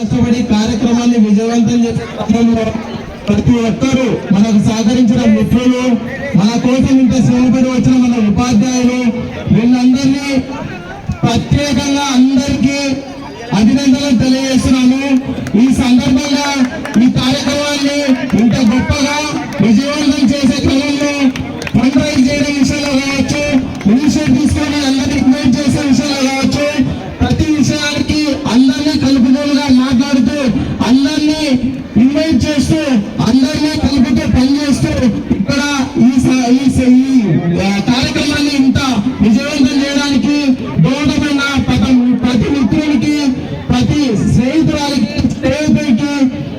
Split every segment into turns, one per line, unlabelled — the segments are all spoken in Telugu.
కష్టపడి కార్యక్రమాన్ని విజయవంతం చేసే క్రమంలో ప్రతి ఒక్కరూ మనకు సహకరించిన మిత్రులు మన కోసం ఇంత శ్రమపడి వచ్చిన మన ఉపాధ్యాయులు వీళ్ళందరినీ ప్రత్యేకంగా అందరికీ అభినందనలు తెలియజేస్తున్నాను. ఈ సందర్భంగా ఈ కార్యక్రమం ఇక్కడ ఈ స- ఈ కార్యక్రమాన్ని ఇంత విజయవంతం చేయడానికి దోహదమైన ప్రతి ప్రతి మిత్రునికి ప్రతి స్నేహితురాలకి స్నేహితుడికి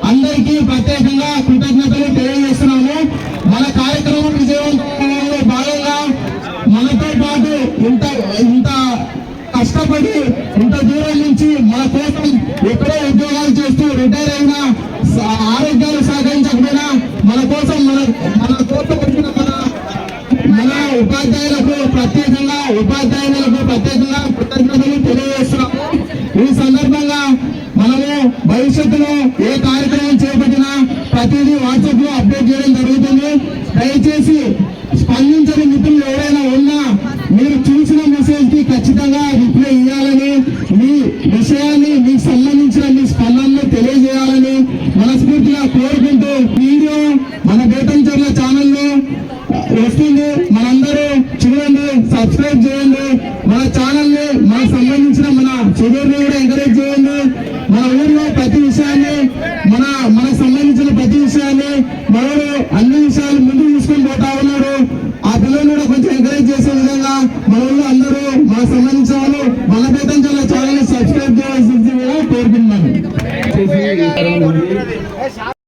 అందరికీ ప్రత్యేకంగా కృతజ్ఞతలు తెలియజేస్తున్నాము. మన కార్యక్రమం విజయవంతంలో భాగంగా మనతో పాటు ఇంత ఇంత కష్టపడి ఇంత దూరం నుంచి మన కోసం ఎక్కడో ఉద్యోగాలు చేస్తూ రిటైర్ అయిన ఆరోగ్యాలు మన కోర్టు వచ్చిన మన మన ఉపాధ్యాయులకు ప్రత్యేకంగా ఉపాధ్యాయులకు ప్రత్యేకంగా కృతజ్ఞతలు తెలియజేస్తున్నాము ఈ సందర్భంగా మనము భవిష్యత్తులో ఏ కార్యక్రమం చేపట్టినా ప్రతిదీ వాట్సాప్లో అప్డేట్ చేయడం జరుగుతుంది. దయచేసి స్పందించని మిత్రులు ఎవరైనా ఉన్నా మీరు చూసిన మెసేజ్కి ఖచ్చితంగా రిప్లై ఇవ్వాలని మీ విషయాన్ని మీకు సంబంధించిన మీ స్పందనలో మనస్ఫూర్తిగా కోరుకుంటూ వీడియో మన బేతంచర్ల ఛానల్లో వస్తుంది. మనందరూ చూడండి సబ్స్క్రైబ్ చేయండి. మన ఛానల్ని మనకు సంబంధించిన మన సుధీర్ని కూడా ఎంకరేజ్ చేయండి. మన ఊర్లో ప్రతి విషయాన్ని మన మనకు సంబంధించిన ప్రతి విషయాన్ని